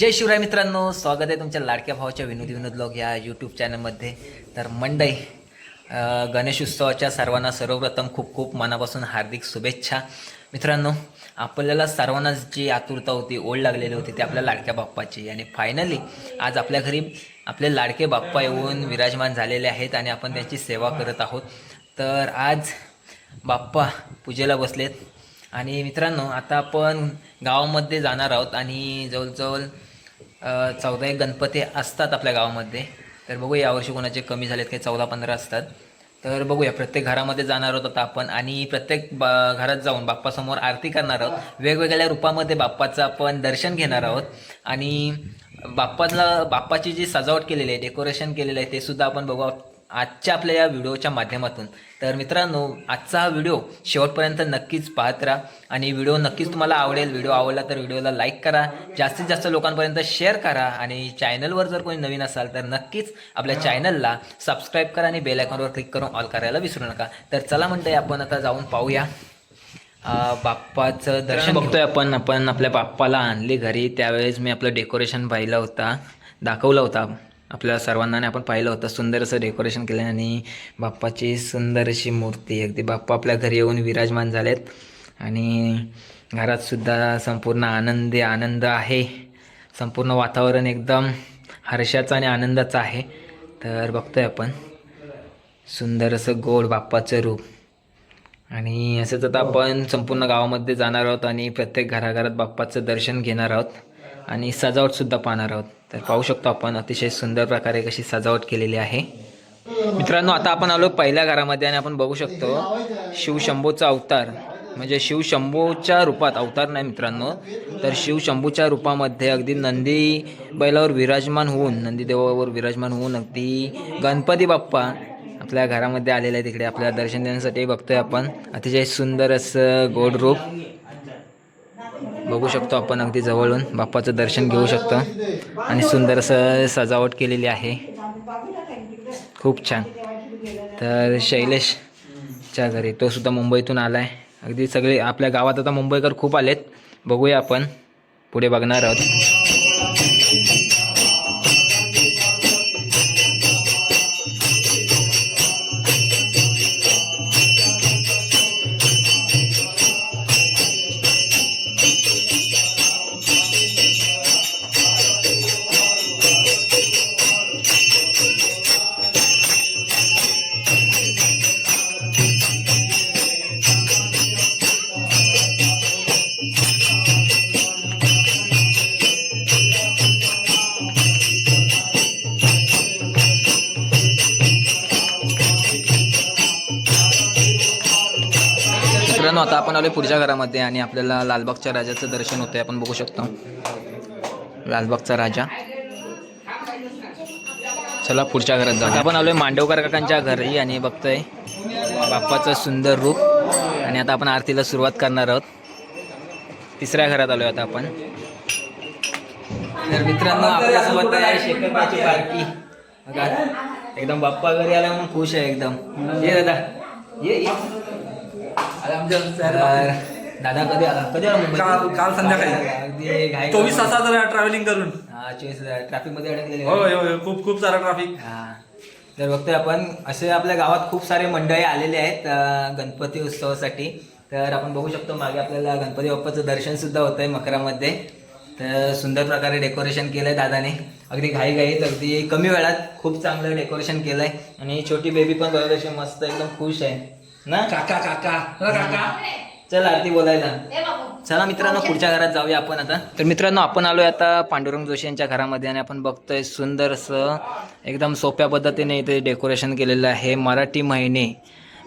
जय शिवराय मित्रांनो स्वागत आहे तुमच्या लाडक्या भावाच्या विनोदी विनोद ब्लॉग या यूट्यूब चॅनलमध्ये तर मंडई गणेश उत्सवाच्या सर्वांना सर्वप्रथम खूप खूप मनापासून हार्दिक शुभेच्छा. मित्रांनो आपल्याला सर्वांना जी आतुरता होती ओढ लागलेली होती ती आपल्या लाडक्या बाप्पाची. आणि फायनली आज आपल्या घरी आपले लाडके बाप्पा येऊन विराजमान झालेले आहेत आणि आपण त्यांची सेवा करत आहोत. तर आज बाप्पा पूजेला बसलेत. आणि मित्रांनो आता आपण गावामध्ये जाणार आहोत आणि जवळजवळ चौदा एक गणपती असतात आपल्या गावामध्ये. तर बघूया यावर्षी कोणाचे कमी झालेत काही चौदा पंधरा असतात. तर बघूया प्रत्येक घरामध्ये जाणार आहोत आता आपण आणि प्रत्येक बा घरात जाऊन बाप्पासमोर आरती करणार आहोत. वेगवेगळ्या रूपामध्ये बाप्पाचं आपण दर्शन घेणार आहोत. आणि बाप्पाला बाप्पाची जी सजावट केलेली आहे डेकोरेशन केलेलं आहे ते सुद्धा आपण बघू आजच्या आपल्या या व्हिडिओच्या माध्यमातून. तर मित्रांनो आजचा हा व्हिडिओ शेवटपर्यंत नक्कीच पाहत राहा. आणि व्हिडिओ नक्कीच तुम्हाला आवडेल व्हिडिओ आवडला तर व्हिडिओला लाईक करा. जास्तीत जास्त लोकांपर्यंत शेअर करा. आणि चॅनलवर जर कोणी नवीन असाल तर नक्कीच आपल्या चॅनलला सबस्क्राईब करा आणि बेल आयकॉनवर क्लिक करून ऑल करायला विसरू नका. तर चला म्हणतंय आपण आता जाऊन पाहूया. बाप्पाचं दर्शन बघतोय आपण आपण आपल्या बाप्पाला आणले घरी. त्यावेळेस मी आपलं डेकोरेशन पाहिलं होता. दाखवलं होता. आपल्या सर्वांना आपण पाहिलं होतं सुंदर असं डेकोरेशन केलं आणि बाप्पाची सुंदर अशी मूर्ती अगदी बाप्पा आपल्या घरी येऊन विराजमान झालेत आणि घरात सुद्धा संपूर्ण आनंदी आनंद आहे. संपूर्ण वातावरण एकदम हर्षाचं आणि आनंदाचं आहे. तर बघतोय आपण. सुंदर असं गोड बाप्पाचं रूप. आणि असंच आता आपण संपूर्ण गावामध्ये जाणार आहोत आणि प्रत्येक घराघरात बाप्पाचं दर्शन घेणार आहोत आणि सजावटसुद्धा पाहणार आहोत. तर पाहू शकतो आपण अतिशय सुंदर प्रकारे कशी सजावट केलेली आहे. मित्रांनो आता आपण आलो पहिल्या घरामध्ये आणि आपण बघू शकतो शिवशंभूचा अवतार. म्हणजे शिवशंभूच्या रूपात अवतार नाही मित्रांनो तर शिवशंभूच्या रूपामध्ये अगदी नंदी बैलावर विराजमान होऊन नंदी देवावर विराजमान होऊन अगदी गणपती बाप्पा आपल्या घरामध्ये आलेलं आहे तिकडे आपल्याला दर्शन देण्यासाठी बघतोय आपण. अतिशय सुंदर असं गोड रूप. बघू शकतो आपण अगदी जवळून. बाप्पाचं दर्शन घेऊ शकतो. आणि सुंदर असं सजावट केलेली आहे. खूप छान. तर शैलेशच्या घरी तो सुद्धा मुंबईतून आला आहे अगदी सगळे आपल्या गावात आता मुंबईकर खूप आलेत. बघूया आपण. पुढे बघणार आहोत. मित्रांनो आता आपण आलो पुढच्या घरामध्ये आणि आपल्याला लालबागच्या राजाचं दर्शन होतंय. आपण बघू शकतो. लालबागचा राजा. चला पुढच्या घरात जाऊ आपण आलोय मांडवकर काकांच्या घरी आणि बघतोय बाप्पाचं सुंदर रूप. आणि आता आपण आरतीला सुरुवात करणार आहोत. तिसऱ्या घरात आलोय आता आपण. तर मित्रांनो आपल्यासोबत आहे शेखरबाची पार्टी बघा एकदम बाप्पा घरी आला म्हणून खुश आहे एकदम. ये दादा. ये. तर दादा कधी आला? कधी आला? काल काल संध्याकाळी. अगदी घाई चोवीस तासात ट्रॅव्हलिंग करून. हा चोवीस ट्रॅफिकमध्ये अडकलेले होय होय खूप खूप सारा ट्रॅफिक हा. तर बघतोय आपण असे आपल्या गावात खूप सारे मंडळी आलेले आहेत अं, गणपती उत्सवासाठी. तर आपण बघू शकतो मागे आपल्याला गणपती बाप्पाचं दर्शन सुद्धा होतंय मकरामध्ये. तर सुंदर प्रकारे डेकोरेशन केलंय दादाने. अगदी घाई घाईत अगदी कमी वेळात खूप चांगलं डेकोरेशन केलंय. आणि छोटी बेबी पण बघा कशी मस्त एकदम खुश आहे. ना? काका काका. काका. चल आरती बोलायला. चला मित्रांनो पुढच्या घरात जाऊया आपण आता. तर मित्रांनो आपण आलोय आता पांडुरंग जोशी यांच्या घरामध्ये आणि आपण बघतोय सुंदर असं एकदम सोप्या पद्धतीने इथे डेकोरेशन केलेलं आहे मराठी महिने.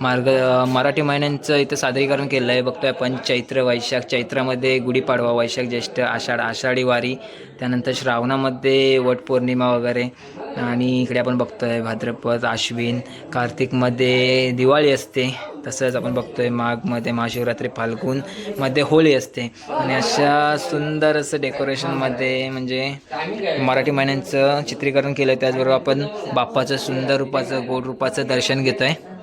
मार्ग मराठी महिन्यांचं इथं सादरीकरण केलं आहे. बघतोय आपण चैत्र वैशाख चैत्रामध्ये गुढीपाडवा वैशाख ज्येष्ठ आषाढ आषाढी वारी त्यानंतर श्रावणामध्ये वटपौर्णिमा वगैरे आणि इकडे आपण बघतोय भाद्रपद आश्विन कार्तिकमध्ये दिवाळी असते. तसंच आपण बघतोय माघमध्ये महाशिवरात्री फाल्गुनमध्ये होळी असते. आणि अशा सुंदर असं डेकोरेशनमध्ये म्हणजे मराठी महिन्यांचं चित्रीकरण केलं आहे त्याचबरोबर आपण बाप्पाचं सुंदर रूपाचं गोड रूपाचं दर्शन घेतो आहे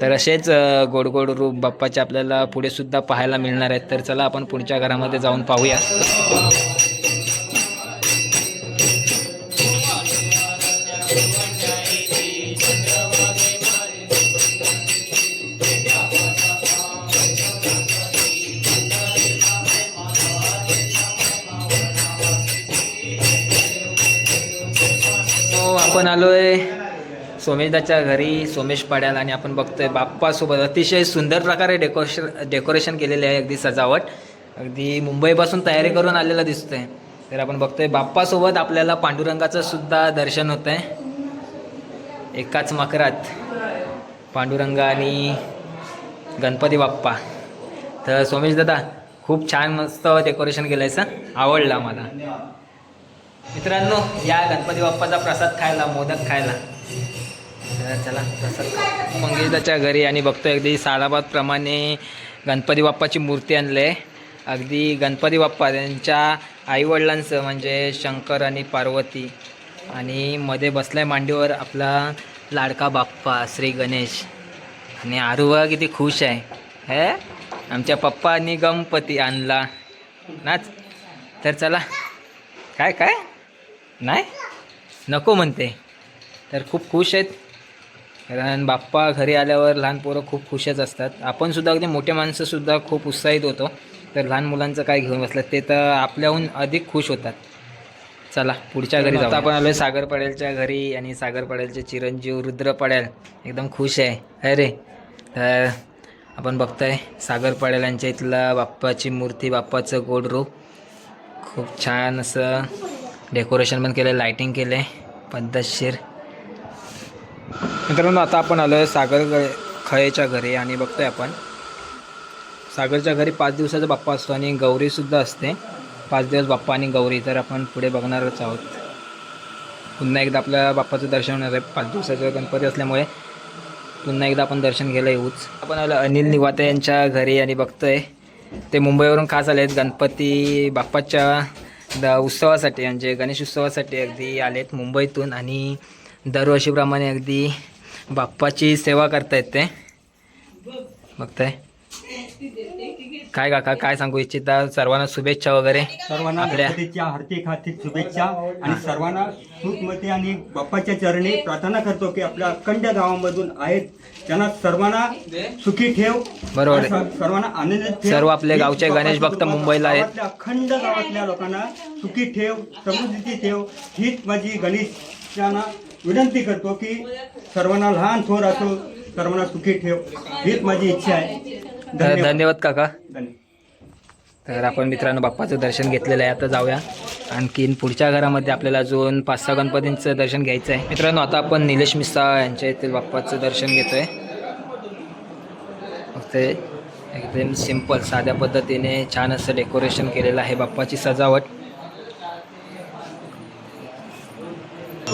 तर असेच गोड गोड रूप बाप्पाचे आपल्याला पुढे सुद्धा पाहायला मिळणार आहेत. तर चला आपण पुढच्या घरामध्ये जाऊन पाहूया. सोमेशदाच्या घरी सोमेश पाड्याला आणि आपण बघतोय बाप्पासोबत अतिशय सुंदर प्रकारे डेकोरेश डेकोरेशन केलेले आहे अगदी सजावट. अगदी मुंबईपासून तयारी करून आलेलं दिसतोय. तर आपण बघतोय बाप्पासोबत आपल्याला पांडुरंगाचं सुद्धा दर्शन होत आहे एकाच मकरात पांडुरंग आणि गणपती बाप्पा. तर सोमेश दादा खूप छान मस्त डेकोरेशन केलं आहे आवडलं आम्हाला मित्रांनो या गणपती बाप्पाचा प्रसाद खायला मोदक खायला. तर चला प्रसाद मंगेशदाच्या घरी आणि बघतो अगदी सालाबादप्रमाणे गणपती बाप्पाची मूर्ती आणली आहे. अगदी गणपती बाप्पा त्यांच्या आईवडिलांचं म्हणजे शंकर आणि पार्वती. आणि मध्ये बसलाय मांडीवर आपला लाडका बाप्पा श्री गणेश. आणि आरुवा किती खुश आहे. हे? आमच्या पप्पानी गणपती आणला. नाच. तर चला. काय काय? नाही? नको म्हणते. तर खूप खुश आहेत. कारण बाप्पा घरी आल्यावर लहान पोरं खूप खुशच असतात. आपण सुद्धा अगदी मोठे माणसंसुद्धा खूप उत्साहित होतो. तर लहान मुलांचं काय घेऊन बसलं ते तर आपल्याहून अधिक खुश होतात. चला पुढच्या घरी जाऊ आपण आलोय सागर पडेलच्या घरी आणि सागर पडेलचे चिरंजीव रुद्र पडेल एकदम खुश आहे. अरे तर आपण बघतोय सागर पडेल यांच्या इथलं बाप्पाची मूर्ती बाप्पाचं गोड रूप. खूप छान असं डेकोरेशन पण केलं लाईटिंग केलं आहे पद्धतशीर. मित्रांनो आता आपण आलो आहे सागर खयेच्या घरी आणि बघतोय आपण. सागरच्या घरी पाच दिवसाचा बाप्पा असतो आणि गौरीसुद्धा असते. पाच दिवस बाप्पा आणि गौरी तर आपण पुढे बघणारच आहोत. पुन्हा एकदा आपल्या बाप्पाचं दर्शन होणार आहे. पाच दिवसाचा गणपती असल्यामुळे पुन्हा एकदा आपण दर्शन घ्यायला येऊच. आपण आलो अनिल निवाते यांच्या घरी आणि बघतोय. ते मुंबईवरून खास आले आहेत गणपती बाप्पाच्या द उत्सवासाठी म्हणजे गणेश उत्सवासाठी अगदी आलेत मुंबईतून आणि दरवर्षीप्रमाणे अगदी बाप्पाची सेवा करतायत ते. बघताय. काय काका काय सांगू इच्छिता? सर्वांना शुभेच्छा वगैरे. सर्वांना आपल्या- गणपतीच्या हार्दिक हार्दिक शुभेच्छा आणि सर्वांना सुखमती आणि बाप्पाच्या चरणी प्रार्थना करतो की आपल्या अखंड गावामधून आहेत. त्यांना सर्वांना सुखी ठेव बरोबर आहे. सर्वांना आनंदित ठेव. सर्व आपले गावचे गणेश भक्त मुंबईला आहेत. गावातल्या अखंड गावातल्या लोकांना सुखी ठेव समृद्धीची ठेव. हीच माझी गणेशांना विनंती करतो की सर्वांना लहान थोर असो सर्वांना सुखी ठेव. हीच माझी इच्छा आहे. तर धन्यवाद. काका. धन्यवाद. तर आपण मित्रांनो बाप्पाचं दर्शन घेतलेलं आहे आता जाऊया. आणखीन पुढच्या घरामध्ये आपल्याला अजून पाच सहा गणपतींचं दर्शन घ्यायचं आहे. मित्रांनो आता आपण निलेश मिस्सा यांच्या येथील बाप्पाचं दर्शन घेतोय. फक्त एकदम सिंपल साध्या पद्धतीने छान असं डेकोरेशन केलेलं आहे बाप्पाची सजावट.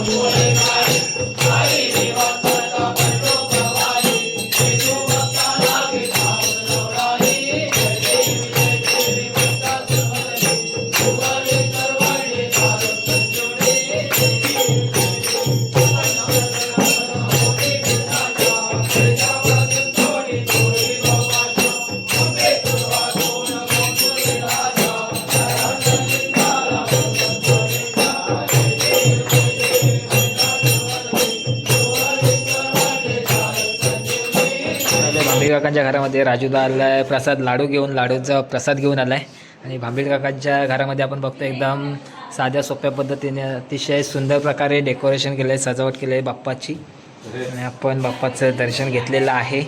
भांबीर काकांच्या घरामध्ये राजूदा आहे प्रसाद लाडू घेऊन लाडूचा प्रसाद घेऊन आलाय. आणि भांबीर काकांच्या घरामध्ये आपण बघतो एकदम साध्या सोप्या पद्धतीने अतिशय सुंदर प्रकारे डेकोरेशन केलं आहे सजावट केली आहे बाप्पाची. आणि आपण बाप्पाचं दर्शन घेतलेलं आहे.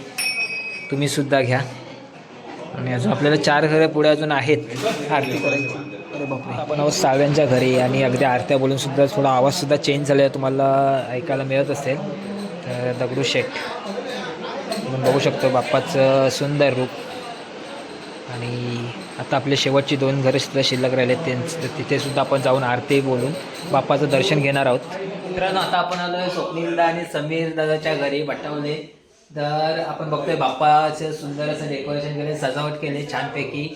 तुम्हीसुद्धा घ्या. आणि अजून आपल्याला चार घरं पुढे अजून आहेत. आरती करायची. आपण आहोत साव्यांच्या घरी आणि अगदी आरत्या बोलून सुद्धा थोडा आवाजसुद्धा चेंज झाला तुम्हाला ऐकायला मिळत असेल. तर दगडू शेख आपण बघू शकतो बाप्पाचं सुंदर रूप. आणि आता आपले शेवटची दोन घरं सुद्धा शिल्लक राहिले त्यांचं तिथे सुद्धा आपण जाऊन आरती बोलून बाप्पाचं दर्शन घेणार आहोत. मित्रांनो आता आपण आलोय स्वप्नीलदा आणि समीर दादाच्या घरी बटवले. तर आपण बघतोय बाप्पाचं सुंदर असं डेकोरेशन केले सजावट केले छानपैकी.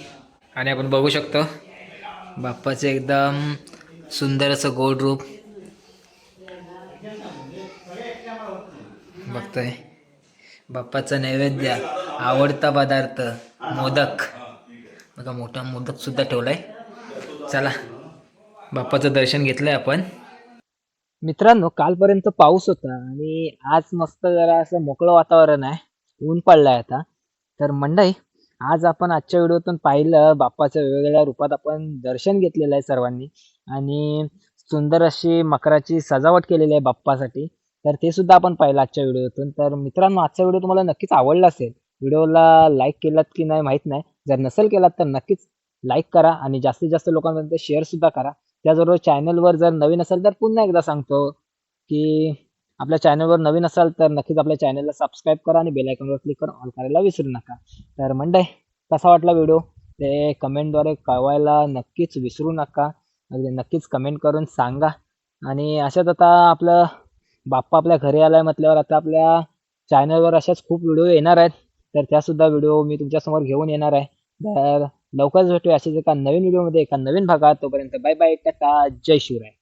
आणि आपण बघू शकतो बाप्पाचं एकदम सुंदर असं गोड रूप. बघतोय. बाप्पाचा नैवेद्य आवडता पदार्थ मोदक. बघा मोठा मोदक सुद्धा ठेवलाय. चला बाप्पाचं दर्शन घेतलंय आपण. मित्रांनो कालपर्यंत पाऊस होता आणि आज मस्त जरा असं मोकळं वातावरण आहे. ऊन पडलाय आता. तर मंडई आज आपण आजच्या व्हिडिओतून पाहिलं बाप्पाच्या वेगवेगळ्या रूपात आपण दर्शन घेतलेलं आहे सर्वांनी. आणि सुंदर अशी मकराची सजावट केलेली आहे बाप्पासाठी. तर ते सुद्धा आपण पाहिलं आजच्या व्हिडिओतून. तर मित्रांनो आजचा व्हिडिओ तुम्हाला नक्कीच आवडला असेल. व्हिडिओला लाईक केलात की नाही माहीत नाही. जर नसेल केलात तर नक्कीच लाईक करा आणि जास्तीत जास्त लोकांपर्यंत शेअर सुद्धा करा. त्याचबरोबर चॅनलवर जर नवीन असेल तर पुन्हा एकदा सांगतो की आपल्या चॅनलवर नवीन असाल तर नक्कीच आपल्या चॅनलला सबस्क्राईब करा आणि बेलायकॉनवर क्लिक करून ऑल करायला विसरू नका. तर मंडई कसा वाटला व्हिडिओ? ते कमेंटद्वारे कळवायला नक्कीच विसरू नका. अगदी नक्कीच कमेंट करून सांगा. आणि अशाच आता आपलं बाप्पा आपल्या घरी आलाय म्हटल्यावर आता आपल्या चॅनलवर अशाच खूप व्हिडिओ येणार आहेत. तर त्यासुद्धा व्हिडिओ मी तुमच्यासमोर घेऊन येणार आहे. तर लवकरच भेटूया असेच एका नवीन व्हिडिओमध्ये एका नवीन भागात. तोपर्यंत बाय बाय टाटा जय शिवराय.